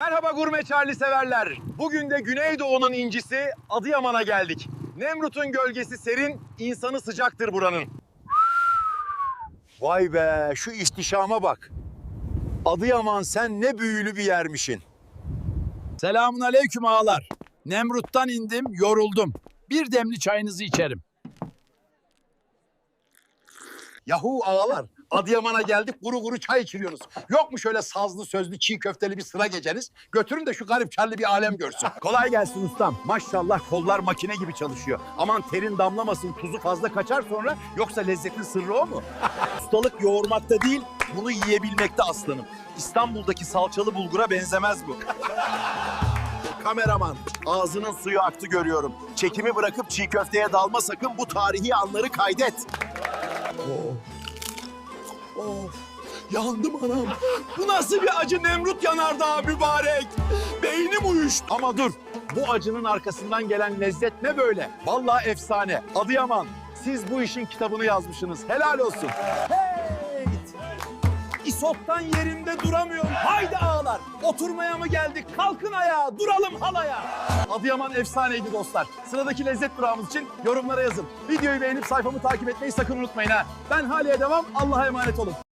Merhaba gurme Charlie severler. Bugün de Güneydoğu'nun incisi Adıyaman'a geldik. Nemrut'un gölgesi serin, insanı sıcaktır buranın. Vay be şu ihtişama bak. Adıyaman sen ne büyülü bir yermişin. Selamun aleyküm ağalar. Nemrut'tan indim, yoruldum. Bir demli çayınızı içerim. Yahu ağalar Adıyaman'a geldik kuru kuru çay içiriyoruz. Yok mu şöyle sazlı sözlü çiğ köfteli bir sıra geceniz? Götürün de şu garip Charlie bir alem görsün. Kolay gelsin ustam. Maşallah kollar makine gibi çalışıyor. Aman terin damlamasın, tuzu fazla kaçar sonra yoksa lezzetin sırrı o mu? Ustalık yoğurmakta değil, bunu yiyebilmekte aslanım. İstanbul'daki salçalı bulgura benzemez bu. Kameraman, ağzının suyu aktı görüyorum. Çekimi bırakıp çiğ köfteye dalma sakın bu tarihi anları kaydet. Of, yandım anam. Bu nasıl bir acı Nemrut yanardağı mübarek. Beynim uyuştu. Ama dur, bu acının arkasından gelen lezzet ne böyle? Vallahi efsane. Adıyaman, siz bu işin kitabını yazmışsınız. Helal olsun. Hey! İsop'tan yerimde duramıyorum. Haydi ağalar, oturmaya mı geldik? Kalkın ayağa, duralım halaya. Adıyaman efsaneydi dostlar. Sıradaki lezzet durağımız için yorumlara yazın. Videoyu beğenip sayfamı takip etmeyi sakın unutmayın ha. Ben Hale'ye devam. Allah'a emanet olun.